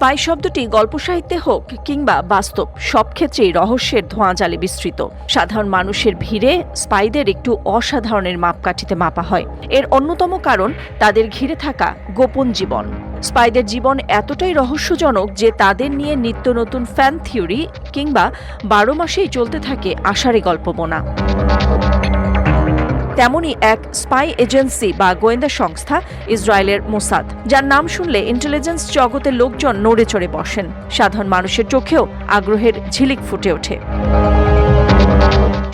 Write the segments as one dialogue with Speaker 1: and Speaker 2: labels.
Speaker 1: Spy শব্দটি গল্প সাহিত্যে হোক কিংবা বাস্তব, সব ক্ষেত্রেই রহস্যের ধোঁয়াজালে বিস্তৃত। সাধারণ মানুষের ভিড়ে স্পাইদের একটু অসাধারণের মাপকাঠিতে মাপা হয়। এর অন্যতম কারণ তাদের ঘিরে থাকা গোপন জীবন। স্পাইদের জীবন এতটাই রহস্যজনক যে তাদের নিয়ে নিত্য নতুন ফ্যান থিওরি কিংবা বারো মাসেই চলতে থাকে আষাঢ়ে গল্প বোনা তেমনই এক স্পাই এজেন্সি বা গোয়েন্দা সংস্থা ইসরায়েলের মোসাদ, যার নাম শুনলে ইন্টেলিজেন্স জগতের লোকজন নড়ে চড়ে বসেন। সাধারণ মানুষের চোখেও আগ্রহের ঝিলিক ফুটে ওঠে।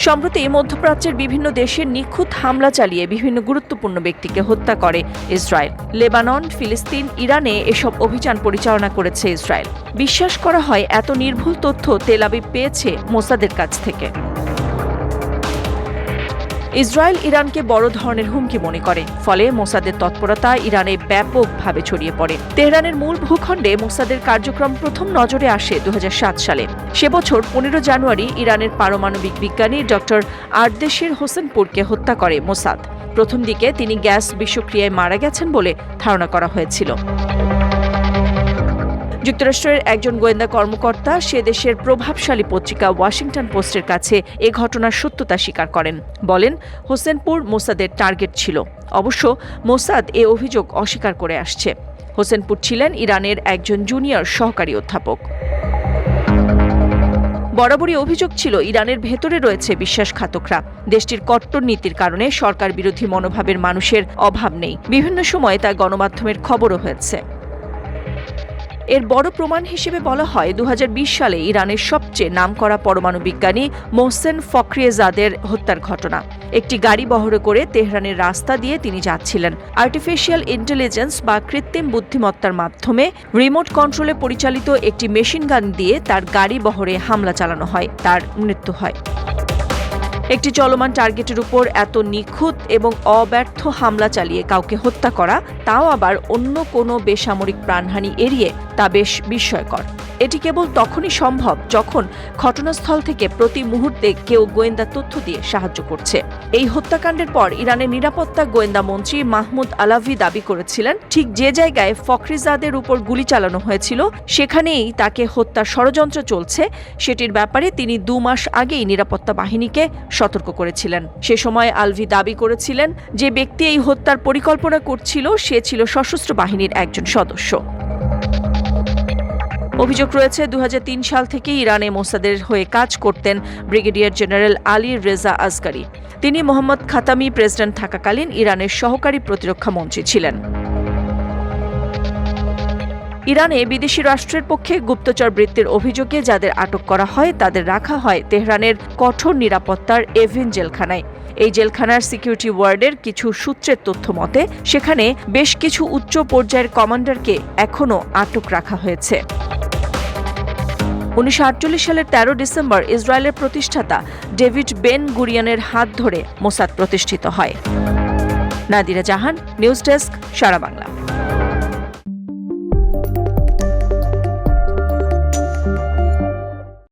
Speaker 1: সম্প্রতি মধ্যপ্রাচ্যের বিভিন্ন দেশের নিখুঁত হামলা চালিয়ে বিভিন্ন গুরুত্বপূর্ণ ব্যক্তিকে হত্যা করে ইসরায়েল। লেবানন, ফিলিস্তিন, ইরানে এসব অভিযান পরিচালনা করেছে ইসরায়েল। বিশ্বাস করা হয়, এত নির্ভুল তথ্য তেলাবি পেয়েছে মোসাদের কাছ থেকে। ইসরায়েল ইরানকে বড় ধরনের হুমকি মনে করে, ফলে মোসাদের তৎপরতা ইরানে ব্যাপকভাবে ছড়িয়ে পড়ে। তেহরানের মূল ভূখণ্ডে মোসাদের কার্যক্রম প্রথম নজরে আসে দু হাজার সাত সালে। সে বছর পনেরো জানুয়ারি ইরানের পারমাণবিক বিজ্ঞানী ডক্টর আরদেশের হোসেনপুরকে হত্যা করে মোসাদ। প্রথম দিকে তিনি গ্যাস বিষক্রিয়ায় মারা গেছেন বলে ধারণা করা হয়েছিল। যুক্তরাষ্ট্রের একজন গোয়েন্দা কর্মকর্তা সে দেশের প্রভাবশালী পত্রিকা ওয়াশিংটন পোস্টের কাছে এ ঘটনার সত্যতা স্বীকার করেন। বলেন, হোসেনপুর মোসাদের টার্গেট ছিল। অবশ্য মোসাদ এ অভিযোগ অস্বীকার করে আসছে। হোসেনপুর ছিলেন ইরানের একজন জুনিয়র সহকারী অধ্যাপক। বরাবরই অভিযোগ ছিল, ইরানের ভেতরে রয়েছে বিশ্বাসঘাতকরা। দেশটির কট্টর নীতির কারণে সরকার বিরোধী মনোভাবের মানুষের অভাব নেই। বিভিন্ন সময়ে তা গণমাধ্যমের খবরও হয়েছে। এর বড় প্রমাণ হিসেবে বলা হয় দু হাজার বিশ সালে ইরানের সবচেয়ে নামকরা পরমাণু বিজ্ঞানী মোহসেন ফখরিয়েজাদের হত্যার ঘটনা। একটি গাড়ি বহরে করে তেহরানের রাস্তা দিয়ে তিনি যাচ্ছিলেন। আর্টিফিশিয়াল ইন্টেলিজেন্স বা কৃত্রিম বুদ্ধিমত্তার মাধ্যমে রিমোট কন্ট্রোলে পরিচালিত একটি মেশিন গান দিয়ে তার গাড়ি বহরে হামলা চালানো হয়, তার মৃত্যু হয়। একটি চলমান টার্গেটের উপর এত নিখুঁত এবং অব্যর্থ হামলা চালিয়ে কাউকে হত্যা করা, তাও আবার অন্য কোনো বেসামরিক প্রাণহানি এড়িয়ে, তা বেশ বিস্ময়কর। এটি কেবল তখনই সম্ভব যখন ঘটনাস্থল থেকে প্রতি মুহূর্তে কেউ গোয়েন্দা তথ্য দিয়ে সাহায্য করছে। এই হত্যাকাণ্ডের পর ইরানের নিরাপত্তা গোয়েন্দা মন্ত্রী মাহমুদ আলাভি দাবি করেছিলেন, ঠিক যে জায়গায় ফখরিজাদের উপর গুলি চালানো হয়েছিল, সেখানেই তাকে হত্যার ষড়যন্ত্র চলছে। সেটির ব্যাপারে তিনি দু মাস আগেই নিরাপত্তা বাহিনীকে সতর্ক করেছিলেন। সে সময় আলভি দাবি করেছিলেন যে ব্যক্তি এই হত্যার পরিকল্পনা করছিল, সে ছিল সশস্ত্র বাহিনীর একজন সদস্য। অভিযোগ রয়েছে দু হাজার তিন সাল থেকে ইরানে মোসাদের হয়ে কাজ করতেন brigadier general Ali Reza Asgari. তিনি মোহাম্মদ খাতামি প্রেসিডেন্ট থাকাকালীন ইরানের সহকারী প্রতিরক্ষা মন্ত্রী ছিলেন। ইরানে বিদেশি রাষ্ট্রের পক্ষে গুপ্তচর বৃত্তির অভিযোগে যাদের আটক করা হয়, তাদের রাখা হয় তেহরানের কঠোর নিরাপত্তার এভিন জেলখানায়। এই জেলখানার সিকিউরিটি ওয়ার্ডের কিছু সূত্রের তথ্য মতে, সেখানে বেশ কিছু উচ্চ পর্যায়ের কমান্ডারকে এখনও আটক রাখা হয়েছে। উনিশশো আটচল্লিশ সালের তেরো ডিসেম্বর ইসরায়েলের প্রতিষ্ঠাতা ডেভিড বেন গুরিয়ানের হাত ধরে মোসাদ প্রতিষ্ঠিত হয়। Nadira Jahan, news desk, Sara Bangla.